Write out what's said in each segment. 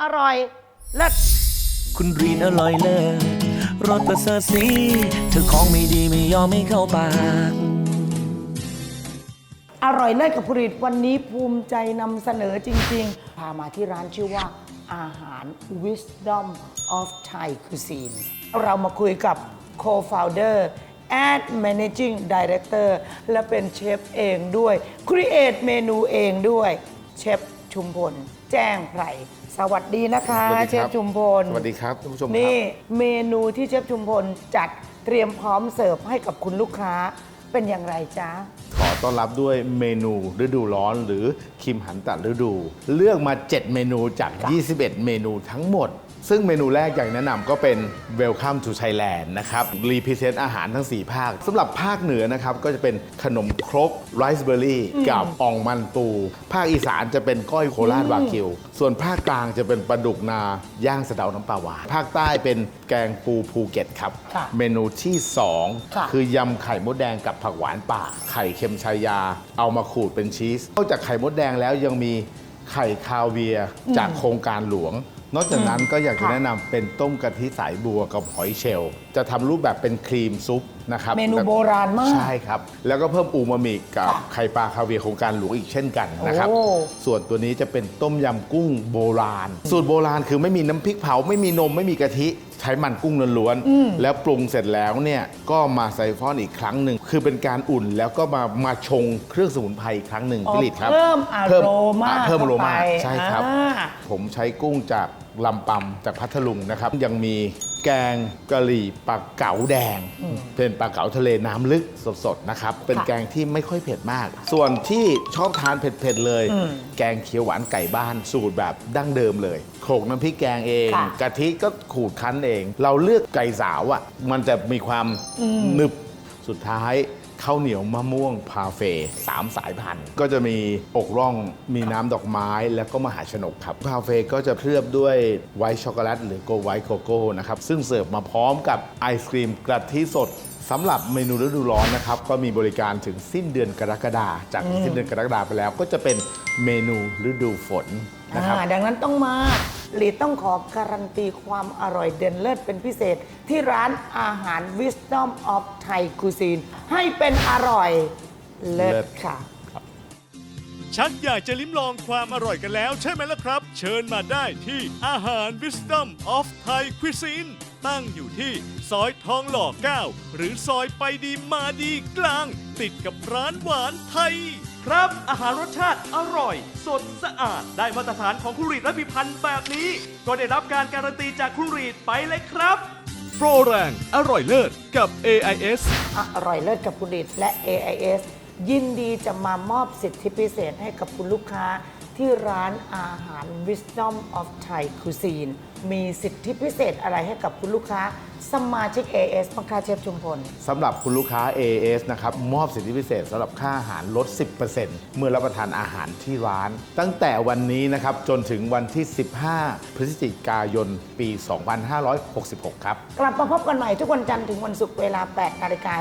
อร่อยเลิศคุณรีนอร่อยเลิศรสประเสริฐสีเธอของไม่ดีไม่ยอมไม่เข้าปาก อร่อยเลิศกับผลิตวันนี้ภูมิใจนำเสนอจริง ๆ พามาที่ร้านชื่อว่า อาหาร Wisdom of Thai Cuisine เรามาคุยกับ Co-founder and Managing Director และเป็นเชฟเองด้วย Create เมนูเองด้วย เชฟ ชุมพล แจ้งไพรสวัสดีนะคะ สวัสดีเชคฟรับชุมพล สวัสดีครับท่านผู้ชมครับ นี่เมนูที่เชฟชุมพลจัดเตรียมพร้อมเสิร์ฟให้กับคุณลูกค้าเป็นอย่างไรจ๊ะขอ ต้อนรับด้วยเมนูฤดูร้อนหรือคิมหันตัดฤดู เลือกมา 7 เมนูจาก 21 เมนูทั้งหมด ซึ่งเมนูแรกอย่างแนะนำก็เป็น Welcome to Thailand นะครับรีพิเซนต์อาหารทั้ง 4 ภาคสำหรับภาคเหนือนะครับ ก็จะเป็นขนมครกไรซ์เบอร์รี่กับอ่องมันปู ภาคอีสานจะเป็นก้อยโคราชวากิว ส่วนภาคกลางจะเป็นปลาดุกนาย่างสะเดาน้ำปลาหวานภาคใต้เป็นแกงปูภูเก็ตครับ ค่ะเมนูที่สองค่ะคือยำไข่มดแดงกับผักหวานป่าไข่เค็มชายาเอามาขูดเป็นชีสนอกจากไข่มดแดงแล้วยังมีไข่คาเวียร์จากโครงการหลวง นอกจากนั้นก็อยากจะค่ะ แนะนำเป็นต้มกะทิสายบัวกับหอยเชลล์จะทำรูปแบบเป็นครีมซุปนะครับเมนูโบราณมาก ใช่ครับ แล้วก็เพิ่มอูมามิกับไข่ปลาคาเวียร์โครงการหลวงอีกเช่นกันนะครับ โอ้ ส่วนตัวนี้จะเป็นต้มยำกุ้งโบราณ สูตรโบราณคือไม่มีน้ำพริกเผาไม่มีนมไม่มีกะทิ ใช้มันกุ้งล้วนๆแล้วปรุงเสร็จแล้วเนี่ยก็มาไซฟอนอีกครั้งหนึ่งคือเป็นการอุ่นแล้วก็มามาชงเครื่องสมุนไพรอีกครั้งหนึ่งอ๋อผลิตครับเพิ่มอารมาอะเพิ่มอโรมาเข้าไปใช่ครับอ่าผมใช้กุ้งจาก ลำปำจากพัทลุงนะครับ ยังมีแกงกะหรี่ปลาเก๋าแดง เป็นปลาเก๋าทะเลน้ำลึกสดๆนะครับ เป็นค่ะแกงที่ไม่ค่อยเผ็ดมาก ส่วนที่ชอบทานเผ็ดๆเลย แกงเขียวหวานไก่บ้านสูตรแบบดั้งเดิมเลยโขลกน้ำพริกแกงเองค่ะ กะทิก็ขูดคั้นเอง เราเลือกไก่สาวอะมันจะมีความหนึบสุดท้าย ข้าวเหนียวมะม่วงพาเฟ่สามสายพันธุ์ ก็จะมีอกร่องมีน้ำดอกไม้แล้วก็มหาชนกครับ พาเฟ่ก็จะเคลือบด้วยไวท์ช็อกโกแลตหรือโกไวท์โกโก้นะครับ ซึ่งเสิร์ฟมาพร้อมกับไอศครีมกะทิสดสำหรับเมนูฤดูร้อนนะครับ ก็มีบริการถึงสิ้นเดือนกรกฎาจากสิ้นเดือนกรกฎาไปแล้ว ก็จะเป็นเมนูฤดูฝนนะครับ อ่าดังนั้นต้องมา หลีต้องขอการันตีความอร่อยเด่นเลิศเป็นพิเศษ ที่ร้านอาหาร Wisdom of Thai Cuisine ให้เป็นอร่อยเลิเลิศศค่ะ ชักอยากจะลิ้มลองความอร่อยกันแล้วใช่ไหมล่ะครับ เชิญมาได้ที่อาหาร Wisdom of Thai Cuisine ตั้งอยู่ที่ซอยทองหล่อ 9 หรือซอยไปดีมาดีกลาง ติดกับร้านหวานไทย ครับ อาหารรสชาติอร่อย สดสะอาด ได้มาตรฐานของครูรีดและพิพันธ์แบบนี้ ก็ได้รับการการันตีจากครูรีดไปเลยครับ โปรแรงอร่อยเลิศกับ AIS อร่อยเลิศกับผลิตและ AIS ยินดีจะมามอบสิทธิพิเศษให้กับคุณลูกค้า ที่ร้านอาหาร Wisdom of Thai Cuisine มีสิทธิพิเศษอะไรให้กับคุณลูกค้า สมาชิก AS บังคาเชฟชุมพล สำหรับคุณลูกค้า AS นะครับ มอบสิทธิพิเศษสำหรับค่าอาหารลด 10%เมื่อรับประทานอาหารที่ร้าน ตั้งแต่วันนี้นะครับ จนถึงวันที่ 15 พฤศจิกายน ปี 2566 ครับ กลับมาพบกันใหม่ทุกวันจันทร์ถึงวันศุกร์เวลา 8 นาฬิกา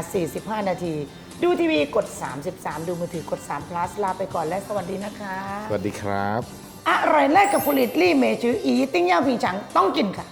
45 นาที ดูทีวีกด 33 ดูมือถือกด3 plus ลาไปก่อนและสวัสดีนะคะ สวัสดีครับ อร่อยแรกกับผลิตลี่เมจืออีติ้งย่าผิงฉังต้องกินค่ะ